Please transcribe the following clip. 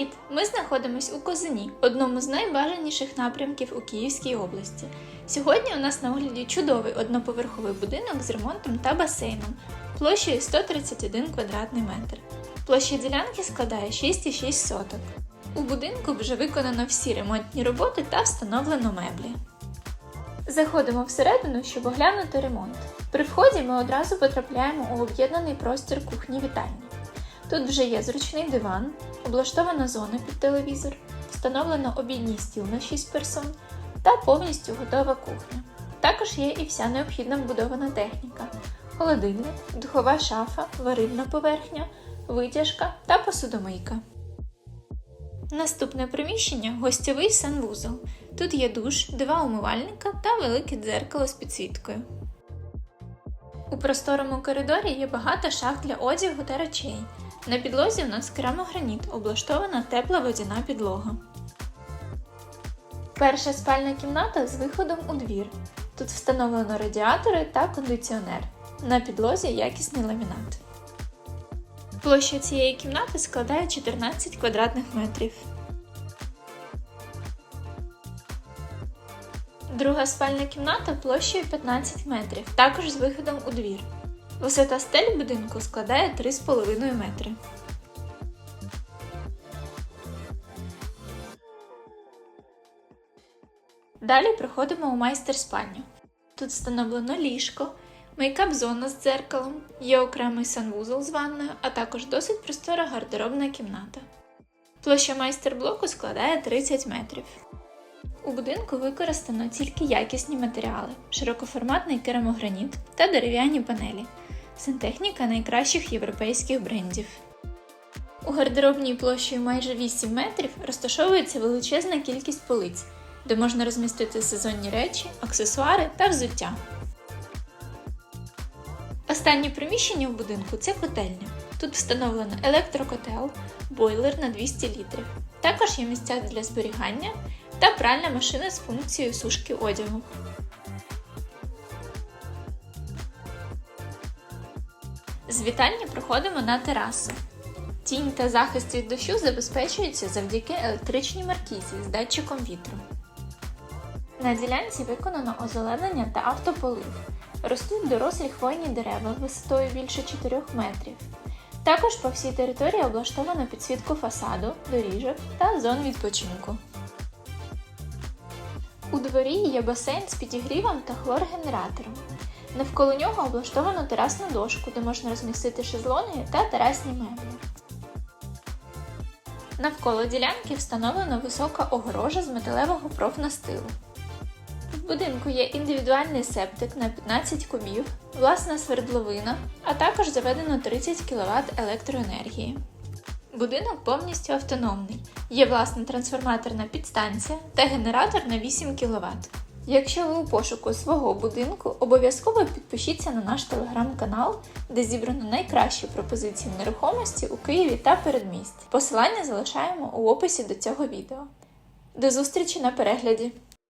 Привіт! Ми знаходимось у Козині, одному з найбажаніших напрямків у Київській області. Сьогодні у нас на огляді чудовий одноповерховий будинок з ремонтом та басейном площею 131 квадратний метр. Площа ділянки складає 6,6 соток. У будинку вже виконано всі ремонтні роботи та встановлено меблі. Заходимо всередину, щоб оглянути ремонт. При вході ми одразу потрапляємо у об'єднаний простір кухні-вітальні. Тут вже є зручний диван, облаштована зона під телевізор, встановлено обідній стіл на 6 персон та повністю готова кухня. Також є і вся необхідна вбудована техніка: холодильник, духова шафа, варильна поверхня, витяжка та посудомийка. Наступне приміщення гостьовий санвузол. Тут є душ, два умивальника та велике дзеркало з підсвіткою. У просторому коридорі є багато шаф для одягу та речей. На підлозі у нас керамограніт, облаштована тепла водяна підлога. Перша спальна кімната з виходом у двір. Тут встановлено радіатори та кондиціонер. На підлозі якісний ламінат. Площа цієї кімнати складає 14 квадратних метрів. Друга спальна кімната площею 15 метрів, також з виходом у двір. Висота стель будинку складає 3,5 метри. Далі проходимо у майстер-спальню. Тут встановлено ліжко, мейкап-зона з дзеркалом, є окремий санвузол з ванною, а також досить простора гардеробна кімната. Площа майстер-блоку складає 30 метрів. У будинку використано тільки якісні матеріали, широкоформатний керамограніт та дерев'яні панелі. Сантехніка найкращих європейських брендів. У гардеробній площею майже 8 метрів розташовується величезна кількість полиць, де можна розмістити сезонні речі, аксесуари та взуття. Останнє приміщення в будинку це котельня. Тут встановлено електрокотел, бойлер на 200 літрів. Також є місця для зберігання та пральна машина з функцією сушки одягу. З вітальні проходимо на терасу. Тінь та захист від дощу забезпечуються завдяки електричній маркізі з датчиком вітру. На ділянці виконано озеленення та автополив. Ростуть дорослі хвойні дерева висотою більше 4 метрів. Також по всій території облаштовано підсвітку фасаду, доріжок та зон відпочинку. У дворі є басейн з підігрівом та хлоргенератором. Навколо нього облаштовано терасну дошку, де можна розмістити шезлонги та терасні меблі. Навколо ділянки встановлена висока огорожа з металевого профнастилу. В будинку є індивідуальний септик на 15 кубів, власна свердловина, а також заведено 30 кВт електроенергії. Будинок повністю автономний. Є власна трансформаторна підстанція та генератор на 8 кВт. Якщо ви у пошуку свого будинку, обов'язково підпишіться на наш телеграм-канал, де зібрано найкращі пропозиції нерухомості у Києві та передмісті. Посилання залишаємо у описі до цього відео. До зустрічі на перегляді!